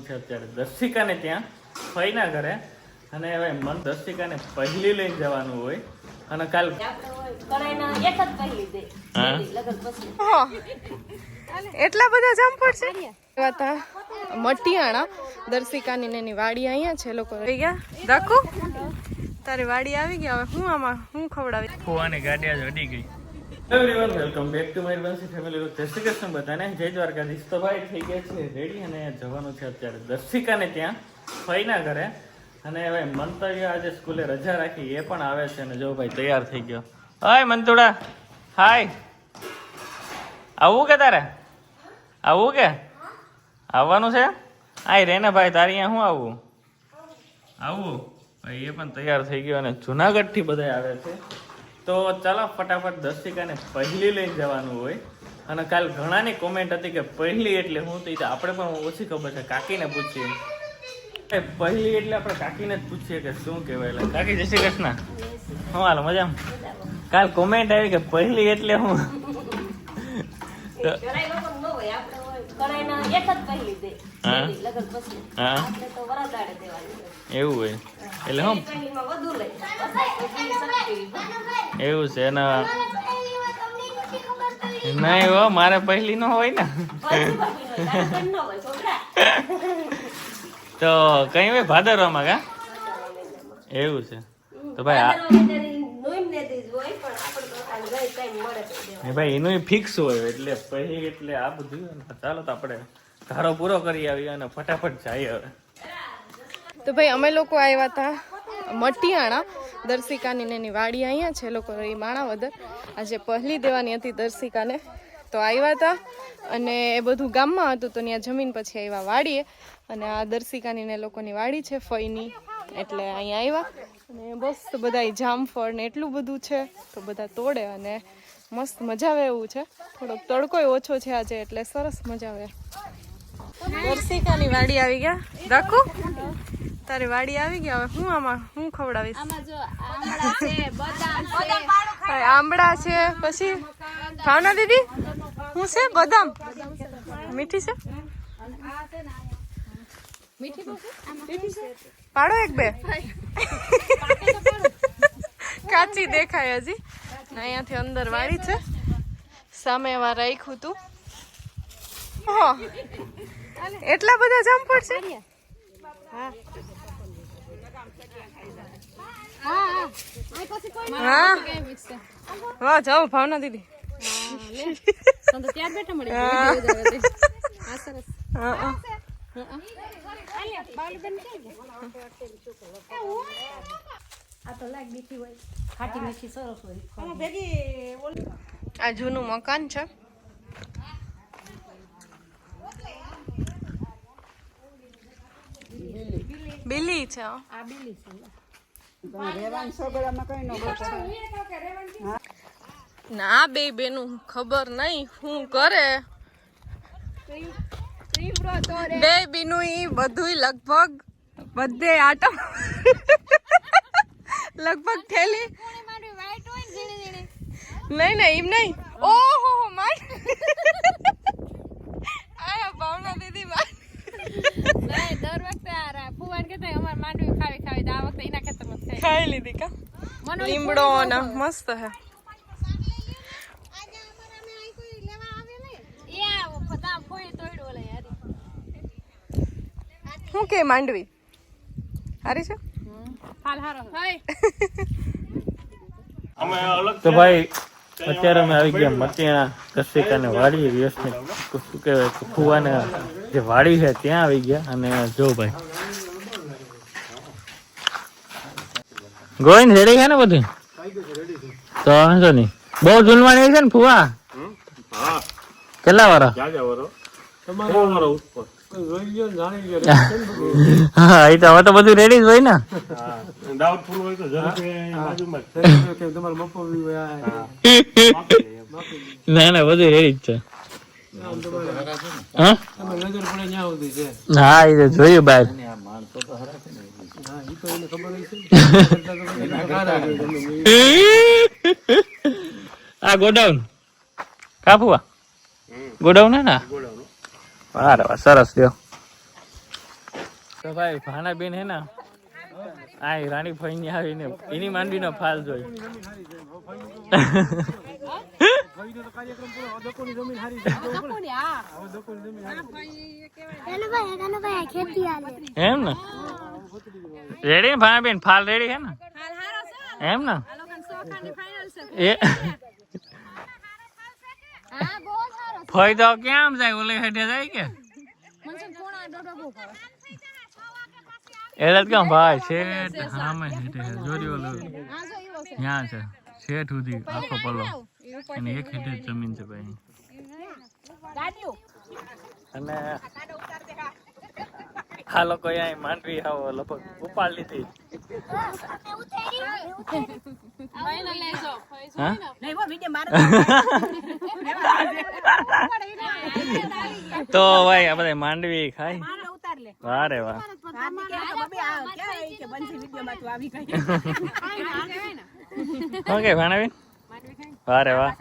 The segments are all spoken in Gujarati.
જવાનું છે અત્યારે. દર્શિકાને ત્યાં ફઈના ઘરે. અને હવે મન દર્શિકાને પહેલી લઈને જવાનું હોય. અને કાલ એટલા બધા જામફળ છે? મટિયાણા. દર્શિકાની ને એની વાડી અહીંયા છે. લોકો રહી ગયા. રાખો તારી વાડી આવી ગયા હવે હું આમાં હું ખવડાવી? ફુવાની ગાડી આજ અડી ગઈ. Everyone welcome back to my Vanshi family જય કૃષ્ણ બધાને. જય દ્વારકાધીશ. તો ભાઈ, થઈ ગયા છે રેડી અને જવાનું છે અત્યારે દર્શિકાને ત્યાં, ફઈના ઘરે. અને હવે મંતવ્ય આજે સ્કૂલે રજા રાખી, એ પણ આવે છે અને જો ભાઈ તૈયાર થઈ ગયો. હાય મંતુડા, હાય. આવું કે તારે? આવું કે? આવવાનું છે? આય રે ને ભાઈ, તારી અહીંયા શું આવવું આવું? ભાઈ, એ પણ તૈયાર થઈ ગયો અને જુનાગઢથી બધા આવે છે. તો ચાલો ફટાફટ દર્શિકાને પહેલી લઈને જવાનું હોય. અને કાલ ઘણાની કોમેન્ટ હતી કે પહેલી એટલે હું તો આપણે પણ ઓછી ખબર છે કાકીને પૂછીએ. પહેલી એટલે આપણે કાકીને જ પૂછીએ કે શું કહેવાય એટલે. કાકી જય શ્રી કૃષ્ણ. હું હાલ મજામાં? કાલ કોમેન્ટ આવી કે પહેલી એટલે હું. એક જ પહેલી દે. હા? લગન પછી. હા? આપણે તો વરાદાડે દેવાની. એવું હોય. એટલે હું પહેલી પહેલીમાં વધુ લઈ પછી પછી શક્તિ. એવું છે ને નહીં હો, મારે પહેલી નો હોય ને. તો કઈ હોય ભાદરવામાં કા? એવું છે. તો ભાઈ ભાઈ એનું ફિક્સ હોય, એટલે પછી એટલે આ બધું, ચાલો તો આપણે ધારો પૂરો કરી આવીએ અને ફટાફટ જઈએ હવે. તો ભાઈ, અમે લોકો આવ્યા હતા મટિયાણા, દર્શિકાની ને એની વાડી અહીંયા છે લોકો એ માણાવદર. આજે પહેલી દેવાની હતી દર્શિકાને. તો આવ્યા હતા અને એ બધું ગામમાં હતું, તો ત્યાં જમીન પછી આવ્યા વાડીએ. અને આ દર્શિકાની ને લોકોની વાડી છે, ફઈની. એટલે અહીંયા આવ્યા. અને બસ તો બધા જામફળ ને એટલું બધું છે, તો બધા તોડે અને મસ્ત મજા આવે એવું છે. થોડોક તડકોય ઓછો છે આજે, એટલે સરસ મજા આવે. દર્શિકાની વાડી આવી ગયા. રાખો. તારી વાડી આવી ગઈ હવે હું આમાં હું ખવડાવીશ? આંબળા છે પછી? ભાવના દીદી? હું છે? બદામ? મીઠી છે? પાડો એક બે. કાચી દેખાય હજી. ને અહીંયાથી અંદર વાળી છે. સામે એમાં રાખ્યું તું. હા. એટલા બધા જામફળ છે? હા. વાહ જાઓ ભાવના દીદી હા, હા. આ તો લાગ મીઠી હોય ખાટી મીઠી સરસ આ જૂનું મકાન છે બિલી છે હો. આ બીલી છે ના બે બેનું ખબર નહીં શું કરે. બે બીનું ઈ બધુંય લગભગ બધે આટો લગભગ થેલી નહીં નહીં એમ નહીં. ઓહો માર. ભાવના દીદી માર દર વખતે આ રા- ફુવાન કહેતા અમાર માંડવી ખાવી ખાવી તો આ વખતે એના ખેતરમાં જ ખાઈ. લીધી કા? લીમડો ને મસ્ત હે. શું કે માંડવી? હારી છે? હાલ હારો. હાય. તો ભાઈ અત્યારે અમે આવી ગયા મતિયા દર્શિકાને વાડી વ્યવસ્થિત શું કહેવાય કે ફુવાને જે વાડી છે ત્યાં આવી ગયા. અને જો ભાઈ ગોવિંદ, રેડી છે ને બધું? તો વાંધો નહીં. બહુ ઝૂલવાની છે ને ફુવા? કેટલા વાળા? હા એ તો હવે તો બધું રેડી જ હોય ને. ના ના, બધું રેડી જ છે. હા? એ તો જોયું બહાર આ ગોડાઉન. કાપુઆ? ગોડાઉન હે ને? બરાબર સરસ લ્યો તો ભાઈ ભાનાબેન હે ને? આ રાણી ફઈ આવીને એની માંડવીનો ફાલ જોઈ. એમ ને? રેડી ને ભાનાબેન ફાલ રેડી હે ને? છે? એમ ને? છે. એ ફાયદો કેમ જાય ઓલે હેઠે જાય કે? એટલે કેમ ભાઈ? શેઠ હામે હેઠે છે. જોરી ઓલું? છે. ત્યાં છે. શેઠ સુધી આખો પલ્લો. એવું અને એક હેઠે જમીન છે ભાઈ. અને આ લોકો અહીંયા માંડવી આવો લગભગ ઉપાડ લીધી. તો ભાઈ આ બધા માંડવી ખાય વારે વાહ. ઓકે ભાણાબેન? વારે વાહ.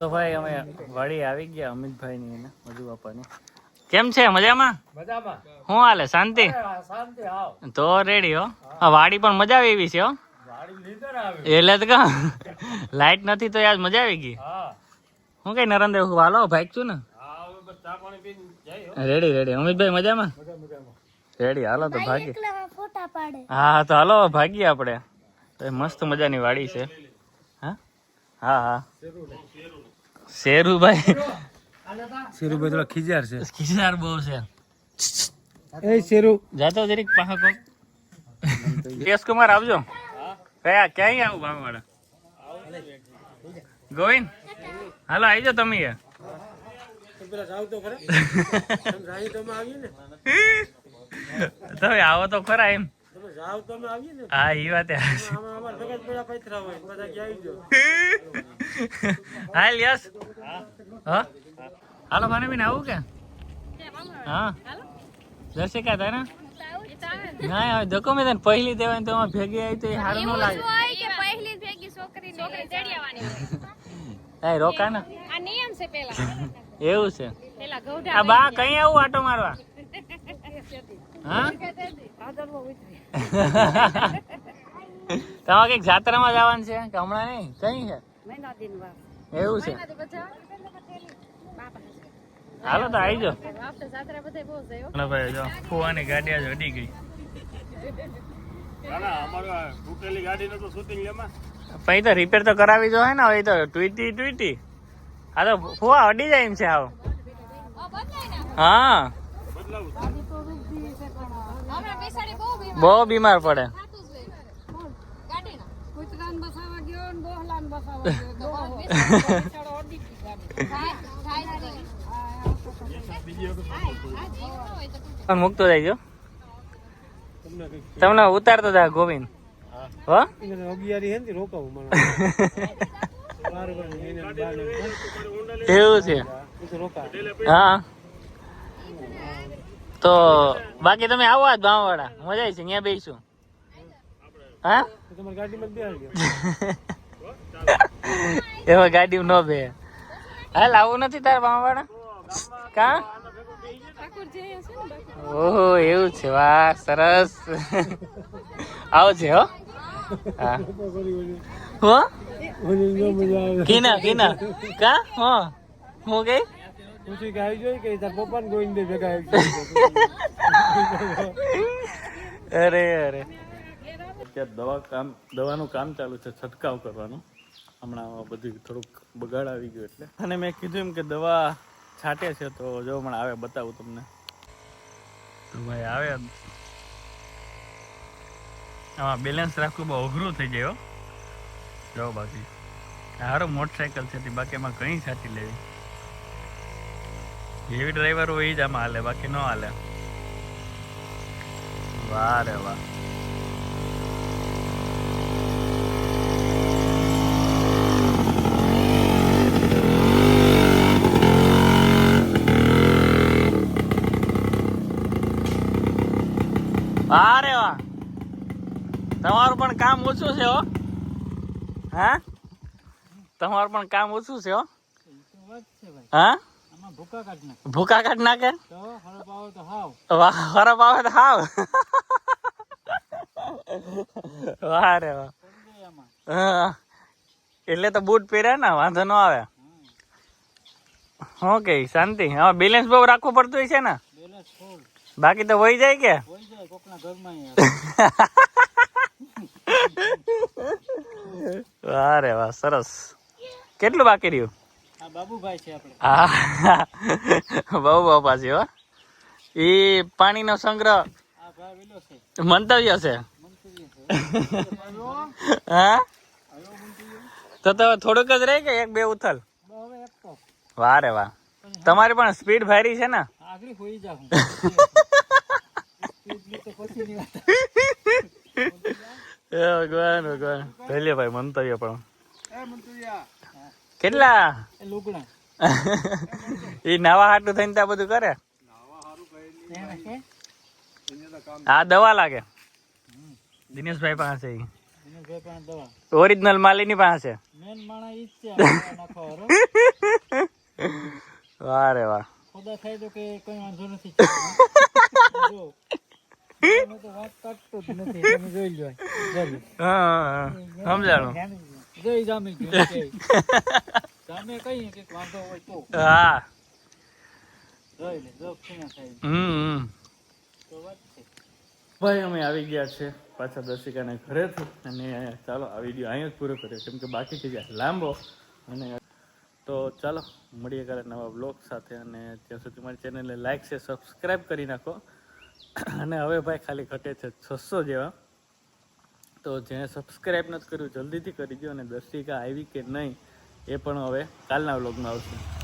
તો ભાઈ અમે વાડી આવી ગયા અમિતભાઈ ની એને મજુ બાપાની. કેમ છે? મજામાં? મજામાં. હું હાલે? શાંતિ? શાંતિ આવ તો રેડી હો. આ વાડી પણ મજા આવી એવી છે હો. એટલે તો કહું લાઈટ નથી તો આજ મજા આવી ગઈ. હું. કઈ નરેન્દ્ર હું હાલો? ભાઈ છું ને? હા હવે બસ ચા પાણી પીને જાય રેડી રેડી. અમિતભાઈ મજામાં? રેડી હાલો તો ભાગી ફોટા હા તો હાલો ભાગીએ આપણે. તો એ મસ્ત મજાની વાડી છે. હા? હા હા. શેરુભાઈ. શેરુભાઈ થોડા ખીજાર છે. ખીજાર બહુ છે. એ શેરુ. જાતો જરીક પાહા કો કેશ કુમાર આવજો. કયા ક્યાંય આવું ભાવવાળા? ગોવિંદ? હાલો આવી જાઓ તમે તમે આવો તો ખરા એમ. જાવ તમે આવીએ ને. હા એ. વાત અમાર જગત બધા પૈતરા હોય બધા કે આવી જાઓ હાલ યસ હા? હાલો મને બી આવું કે? હા? દર્શિકા તારે? ના હવે ધક્કો મેં તને પહેલી દેવાય તો એમાં ભેગી આવી તો એ સારું ન લાગે. પહેલી ભેગી છોકરી રોકા ને આ નિયમ છે પેલા. એવું છે. પેલા આ બા કઈ આવું આટો મારવા? તમારે કંઈક જાત્રામાં જવાનું છે? કે હમણાં નહીં? કઈ છે? એવું છે. હાલો તો આવી જાઓ ભાઈ જો ફુવાની ગાડી આજે અડી ગઈ. અમારું તૂટેલી ગાડી નું તો શૂટિંગ લેમાં પછી તો રિપેર તો કરાવી જો હે ને હવે તો ટ્વીટી ટ્વીટી હા તો ફુવા અડી જાય એમ છે આવ. હા. બહુ બીમાર પડે. જ જ મૂકતો જાય તમને તમને ઉતારતો હતા ગોવિંદ. એવું છે. હા. તો બાકી તમે આવો આજ બાવાવાળા મજા આવી છે અહીંયા બેસું હા? જ એમાં ગાડી ન બે. હાલ, આવું નથી તાર બાવાવાળા કા? ઓહો, એવું છે, વાહ, સરસ. આવો છે, હો. હા. હો? કીના કીના. કા? હો, હું ગઈ? પૂછી કે આવી જોઈએ કે તાર પપ્પા ને ગોવિંદ ભેગા અરે અરે. અત્યારે દવા કામ, દવાનું કામ ચાલુ છે, છંટકાવ કરવાનું. હમણાં બધું થોડુંક બગાડ આવી ગયું એટલે. અને મેં કીધું એમ કે દવા છાંટે છે, તો જો હમણાં આવે, બતાવું તમને. તો ભાઈ આવે આમાં બેલેન્સ રાખવું બહુ અઘરું થઈ જાય જો બાકી. સારું મોટરસાયકલ છે, બાકી એમાં કઈ છાંટી લેવી. જેવી ડ્રાઈવર હોય જ આમાં હાલે બાકી ન હાલે. વાહ રે વાહ. અરે વાહ. તમારું પણ કામ ઓછું છે હો. હા? તમારું પણ કામ ઓછું છે હો. હા? ભૂકા કાઢ નાખ. હાવ. ખરાબ આવે તો હાવ. વાહ રે વાહ. એટલે તો બૂટ પહેર્યા ને વાંધો ન આવે. ઓકે શાંતિ. હા બેલેન્સ બહુ રાખવું પડતું હોય છે ને? બાકી તો વહી જાય કે? વાહ રે વાહ સરસ. કેટલું બાકી રહ્યું? બાબુભાઈ છે આપણે. હા. એ પાણીનો સંગ્રહ મંતવ્ય છે. હા? તો તો થોડુંક જ રહી કે એક બે ઉથલ. વાહ રે વાહ. તમારી પણ સ્પીડ ભારી છે ને? આગળ હોઈ ભગવાન ભગવાન. પહેલે ભાઈ મંતવ્ય પણ. કેટલા? એ નવા હાટું થઈને ત્યાં બધું કરે? આ દવા લાગે. દિનેશભાઈ પાસે ઓરિજિનલ માલીની પાસે. વારે વાહ રે ખોદા થાય તો કે કઈ વાંધો નથી. સમજાણું. જય જામી ગયું કે જામે કઈ કે વાંધો હોય તો. હા. જોઈ લે થાય. હમ હમ. તો વાત છે. ભાઈ અમે આવી ગયા છે પાછા દર્શિકાને ઘરેથી અને ચાલો આ વીડિયો અહીંયા જ પૂરો કર્યો કેમ કે બાકી થઈ ગયા લાંબો અને તો ચાલો મળીએ કાલે નવા બ્લોગ સાથે અને ત્યાં સુધી મારી ચેનલને લાઇક છે સબસ્ક્રાઈબ કરી નાખો. અને હવે ભાઈ ખાલી ઘટે છે છસો જેવા. તો જેણે સબસ્ક્રાઈબ નથી કર્યું, જલ્દીથી કરી દો અને દર્શિકા આવી કે નહીં, એ પણ હવે કાલના વ્લોગમાં આવશે.